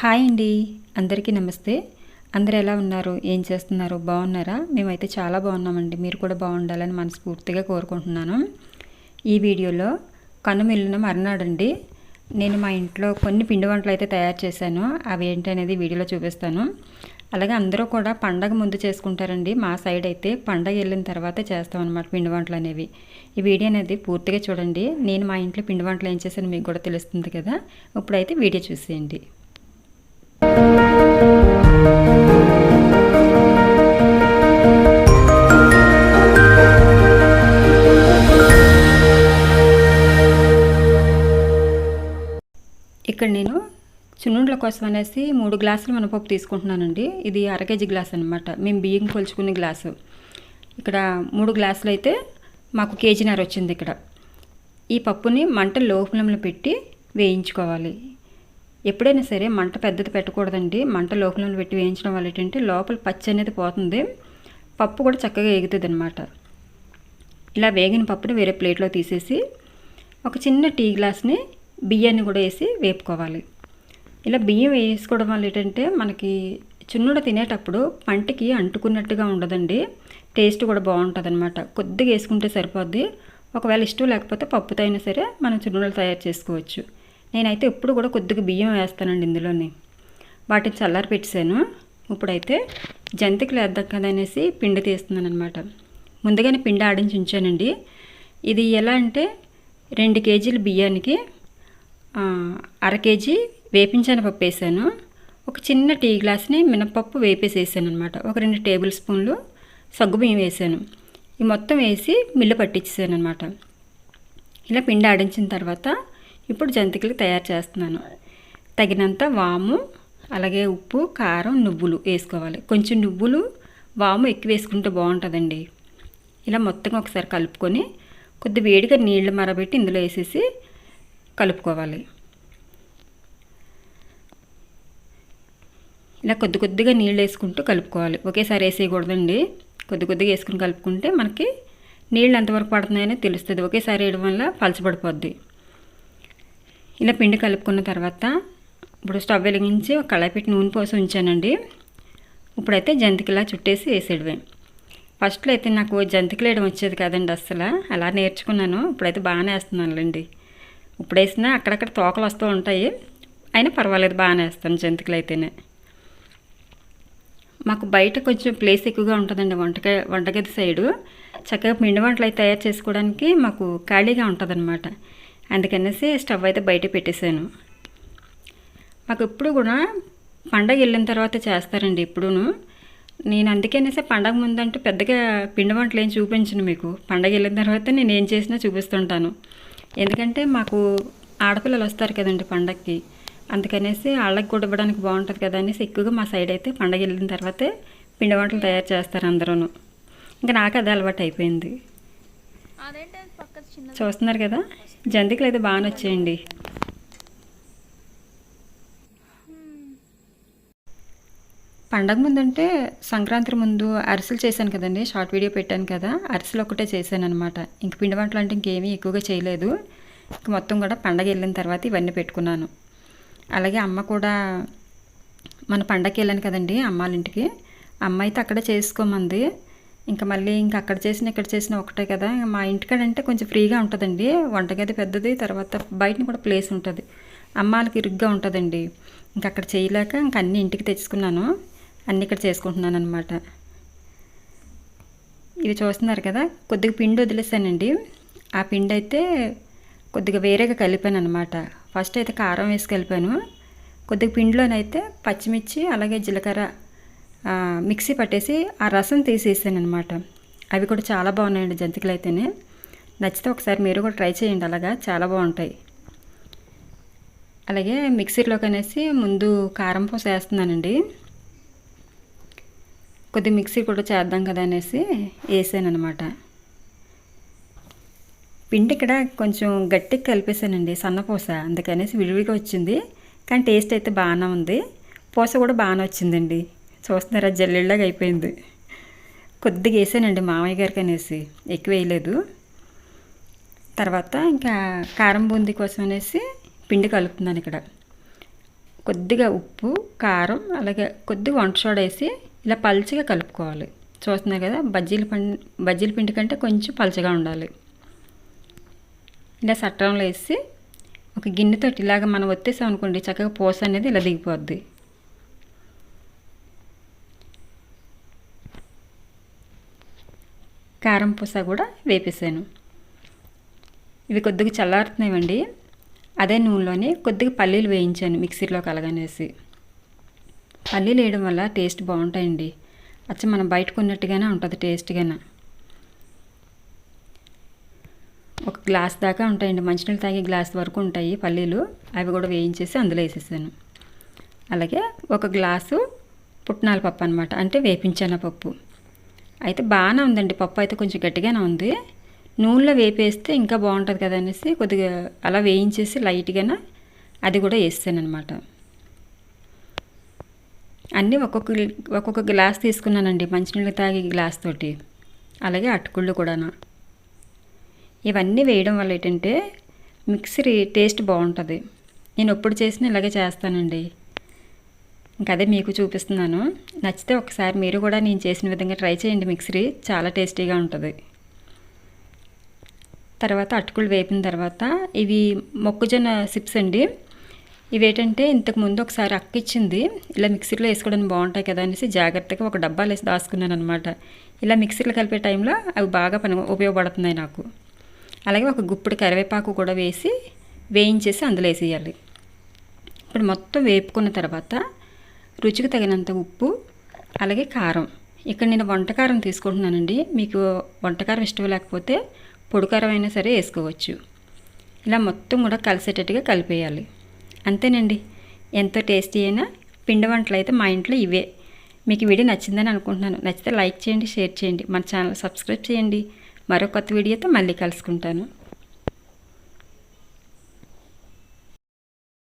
Hi అండి. అందరికీ నమస్తే. అందరు ఎలా ఉన్నారు? ఏం చేస్తున్నారు? బాగున్నారా? మేమైతే చాలా బాగున్నామండి. మీరు కూడా బాగుండాలని మనస్ఫూర్తిగా కోరుకుంటున్నాను. ఈ వీడియోలో కనుమిల్లిన మర్నాడండి. నేను మా ఇంట్లో కొన్ని పిండి వంటలు అయితే తయారు చేశాను. అవి ఏంటి అనేది వీడియోలో చూపిస్తాను. అలాగే అందరూ కూడా పండగ ముందు చేసుకుంటారండి. మా సైడ్ అయితే పండగ వెళ్ళిన తర్వాతే చేస్తాం అనమాట పిండి వంటలు అనేవి. ఈ వీడియో అనేది పూర్తిగా చూడండి. నేను మా ఇంట్లో పిండి వంటలు ఏం చేశాను మీకు కూడా తెలుస్తుంది కదా. ఇప్పుడైతే వీడియో చూసేయండి. ఇక్కడ నేను చున్నుండ్ల కోసం అనేసి మూడు గ్లాసులు మినపప్పు తీసుకుంటున్నానండి. ఇది అర కేజీ గ్లాస్ అనమాట మేము బియ్యం కొలుచుకునే గ్లాసు. ఇక్కడ మూడు గ్లాసులు అయితే మాకు కేజీన్నర వచ్చింది ఇక్కడ. ఈ పప్పుని మంట లో ఫ్లేమ్లో పెట్టి వేయించుకోవాలి. ఎప్పుడైనా సరే మంట పెద్దది పెట్టకూడదండి. మంట లో ఫ్లేమ్లో పెట్టి వేయించడం వల్ల ఏంటంటే లోపల పచ్చి అనేది పోతుంది. పప్పు కూడా చక్కగా ఎగుతుంది అనమాట ఇలా వేగిన పప్పుని వేరే ప్లేట్లో తీసేసి ఒక చిన్న టీ గ్లాస్ని బియ్యాన్ని కూడా వేసి వేపుకోవాలి. ఇలా బియ్యం వేసుకోవడం వల్ల ఏంటంటే మనకి చున్నుడ తినేటప్పుడు పంటికి అంటుకున్నట్టుగా ఉండదండి. టేస్ట్ కూడా బాగుంటుంది అనమాట కొద్దిగా వేసుకుంటే సరిపోద్ది. ఒకవేళ ఇష్టం లేకపోతే పప్పుతో అయినా సరే మనం చున్నుడలు తయారు చేసుకోవచ్చు. నేనైతే ఎప్పుడు కూడా కొద్దిగా బియ్యం వేస్తానండి ఇందులోని. వాటిని చల్లారి పెట్టాను ఇప్పుడైతే జంతికలు వేద్దాం కదా అనేసి పిండి తీస్తున్నాను అనమాట ముందుగానే పిండి ఆడించి ఉంచానండి. ఇది ఎలా అంటే రెండు కేజీల బియ్యానికి అర కేజీ వేపించిన పప్పు వేసాను. ఒక చిన్న టీ గ్లాస్ని మినపప్పు వేపేసేసాను అనమాట ఒక రెండు టేబుల్ స్పూన్లు సగ్గుబియ్యం వేసాను. ఈ మొత్తం వేసి మిల్లు పట్టించేసాను అనమాట ఇలా పిండి ఆడించిన తర్వాత ఇప్పుడు జంతికలు తయారు చేస్తున్నాను. తగినంత వాము అలాగే ఉప్పు కారం నువ్వులు వేసుకోవాలి. కొంచెం నువ్వులు వాము ఎక్కువ వేసుకుంటే బాగుంటుందండి. ఇలా మొత్తం ఒకసారి కలుపుకొని కొద్ది వేడిగా నీళ్ళు మరబెట్టి ఇందులో వేసేసి కలుపుకోవాలి. ఇలా కొద్ది కొద్దిగా నీళ్ళు వేసుకుంటూ కలుపుకోవాలి. ఒకేసారి వేసేయకూడదండి. కొద్ది కొద్దిగా వేసుకుని కలుపుకుంటే మనకి నీళ్ళు ఎంతవరకు పడుతున్నాయని తెలుస్తుంది. ఒకేసారి వేయడం వల్ల పలచబడిపోద్ది ఇలా పిండి కలుపుకున్న తర్వాత ఇప్పుడు స్టవ్ వెలిగించి ఒక కళాయి పెట్టి నూనె పోసి ఉంచానండి. ఇప్పుడైతే జంతికలా చుట్టేసి వేసేయడమే. ఫస్ట్లో అయితే నాకు జంతికలు వేయడం వచ్చేది కదండి అస్సలు. అలా నేర్చుకున్నాను. ఇప్పుడైతే బాగానే వేస్తున్నానులేండి. ఇప్పుడు వేసినా అక్కడక్కడ తోకలు వస్తూ ఉంటాయి. అయినా పర్వాలేదు బాగానే వేస్తాను జంతికలు అయితేనే మాకు బయట కొంచెం ప్లేస్ ఎక్కువగా ఉంటుందండి వంటక వంటగది సైడు. చక్కగా పిండి వంటలు అయితే తయారు చేసుకోవడానికి మాకు ఖాళీగా ఉంటుందన్నమాట. అందుకనేసి స్టవ్ అయితే బయట పెట్టేశాను. మాకు ఎప్పుడు కూడా పండగ వెళ్ళిన తర్వాత చేస్తారండి ఎప్పుడూను. నేను అందుకనేసి పండగ ముందంటే పెద్దగా పిండి వంటలు ఏం చూపించను మీకు. పండగ వెళ్ళిన తర్వాత నేను ఏం చేసినా చూపిస్తుంటాను. ఎందుకంటే మాకు ఆడపిల్లలు వస్తారు కదండి పండగకి అందుకనేసి వాళ్ళకి కూడా ఇవ్వడానికి బాగుంటుంది కదా అనేసి ఎక్కువగా మా సైడ్ అయితే పండగ వెళ్ళిన తర్వాతే పిండి వంటలు తయారు చేస్తారు అందరూ ఇంకా నాకు అదే అలవాటు అయిపోయింది. చూస్తున్నారు కదా? జంతికలు అయితే బాగానే వచ్చాయండి పండగ ముందు అంటే సంక్రాంతి ముందు అరిసెలు చేశాను కదండి షార్ట్ వీడియో పెట్టాను కదా అరిసెలు ఒకటే చేశాను అనమాట ఇంక పిండి వంటలు అంటే ఇంకేమీ ఎక్కువగా చేయలేదు. ఇంక మొత్తం కూడా పండగ వెళ్ళిన తర్వాత ఇవన్నీ పెట్టుకున్నాను. అలాగే అమ్మ కూడా మన పండగకి వెళ్ళాను కదండి అమ్మాలింటికి ఇంటికి. అమ్మ అయితే అక్కడే చేసుకోమంది. ఇంకా మళ్ళీ ఇంకా అక్కడ చేసిన ఇక్కడ చేసిన ఒకటే కదా. మా ఇంటికాడంటే కొంచెం ఫ్రీగా ఉంటుందండి. వంటగది పెద్దది తర్వాత బయటని కూడా ప్లేస్ ఉంటుంది. అమ్మాలకి ఇరుగ్గా ఉంటుందండి. ఇంకా అక్కడ చేయలేక ఇంకా అన్నీ ఇంటికి తెచ్చుకున్నాను. అన్నీ ఇక్కడ చేసుకుంటున్నాను అనమాట ఇవి చూస్తున్నారు కదా కొద్దిగా పిండి వదిలేసానండి. ఆ పిండి అయితే కొద్దిగా వేరేగా కలిపాను అనమాట ఫస్ట్ అయితే కారం వేసి కలిపాను. కొద్దిగా పిండిలోనైతే పచ్చిమిర్చి అలాగే జీలకర్ర మిక్సీ పట్టేసి ఆ రసం తీసేసాను అనమాట అవి కూడా చాలా బాగున్నాయండి జంతికలు అయితేనే నచ్చితే ఒకసారి మీరు కూడా ట్రై చేయండి అలాగా చాలా బాగుంటాయి. అలాగే మిక్సీలోకి అనేసి ముందు కారం పూస వేస్తున్నానండి కొద్ది మిక్సీ కూడా చేద్దాం కదా అనేసి వేసాను అనమాట పిండి ఇక్కడ కొంచెం గట్టిగా కలిపేసానండి సన్నపూస అందుకనేసి విడివిగా వచ్చింది కానీ టేస్ట్ అయితే బాగానే ఉంది. పూస కూడా బాగానే వచ్చిందండి. చూస్తున్నారా జల్లెళ్ళగా అయిపోయింది. కొద్దిగా వేసానండి మామయ్య గారికి అనేసి ఎక్కువ వేయలేదు. తర్వాత ఇంకా కారం బూందీ కోసం అనేసి పిండి కలుపుతున్నాను ఇక్కడ. కొద్దిగా ఉప్పు కారం అలాగే కొద్దిగా వంట సోడా వేసి ఇలా పలుచగా కలుపుకోవాలి. చూస్తున్నారు కదా బజ్జీల పండి బజ్జీల పిండి కంటే కొంచెం పలచగా ఉండాలి. ఇలా సట్టంలో వేసి ఒక గిన్నెతో ఇలాగ మనం ఒత్తేసాం అనుకోండి చక్కగా పూస అనేది ఇలా దిగిపోద్ది. కారం పూస కూడా వేపేసాను. ఇవి కొద్దిగా చల్లారుతున్నాయండి అదే నూనెలోనే కొద్దిగా పల్లీలు వేయించాను మిక్సీలో కలగనేసి పల్లీలు వేయడం వల్ల టేస్ట్ బాగుంటాయండి. అచ్చ మనం బయట కొన్నట్టుగానే ఉంటుంది టేస్ట్గానే ఒక గ్లాస్ దాకా ఉంటాయండి. మంచినీళ్ళు తాగే గ్లాస్ వరకు ఉంటాయి పల్లీలు. అవి కూడా వేయించేసి అందులో వేసేసాను. అలాగే ఒక గ్లాసు పుట్నాల పప్పు అనమాట అంటే వేపించిన పప్పు. అయితే బాగానే ఉందండి. పప్పు అయితే కొంచెం గట్టిగానే ఉంది. నూనెలో వేపేస్తే ఇంకా బాగుంటుంది కదా అనేసి కొద్దిగా అలా వేయించేసి లైట్గానే అది కూడా వేస్తాను అనమాట అన్నీ ఒక్కొక్క ఒక్కొక్క గ్లాస్ తీసుకున్నానండి మంచినీళ్ళు తాగే గ్లాస్ తోటి. అలాగే అటుకుళ్ళు కూడాను. ఇవన్నీ వేయడం వల్ల ఏంటంటే మిక్సీ టేస్ట్ బాగుంటుంది. నేను ఎప్పుడు చేసినా ఇలాగే చేస్తానండి. ఇంకా అదే మీకు చూపిస్తున్నాను. నచ్చితే ఒకసారి మీరు కూడా నేను చేసిన విధంగా ట్రై చేయండి మిక్సీ చాలా టేస్టీగా ఉంటుంది. తర్వాత అటుకులు వేపిన తర్వాత ఇవి మొక్కజొన్న సిప్స్ అండి. ఇవి ఏంటంటే ఇంతకు ముందు ఒకసారి అక్క ఇచ్చింది ఇలా మిక్సీలో వేసుకోవడానికి బాగుంటాయి కదా అనేసి జాగ్రత్తగా ఒక డబ్బాలు వేసి దాచుకున్నాను అనమాట ఇలా మిక్సీలో కలిపే టైంలో అవి బాగా పని ఉపయోగపడుతున్నాయి నాకు. అలాగే ఒక గుప్పుడు కరివేపాకు కూడా వేసి వేయించేసి అందులో వేసేయాలి. ఇప్పుడు మొత్తం వేపుకున్న తర్వాత రుచికి తగినంత ఉప్పు అలాగే కారం. ఇక్కడ నేను వంటకారం తీసుకుంటున్నానండి. మీకు వంటకారం ఇష్టం లేకపోతే పొడికారం అయినా సరే వేసుకోవచ్చు. ఇలా మొత్తం కూడా కలిసేటట్టుగా కలిపేయాలి. అంతేనండి. ఎంతో టేస్టీ అయినా పిండి వంటలు అయితే మా ఇంట్లో ఇవే. మీకు వీడియో నచ్చిందని అనుకుంటున్నాను. నచ్చితే లైక్ చేయండి షేర్ చేయండి. మన ఛానల్ సబ్స్క్రైబ్ చేయండి. మరో కొత్త వీడియోతో మళ్ళీ కలుసుకుంటాను.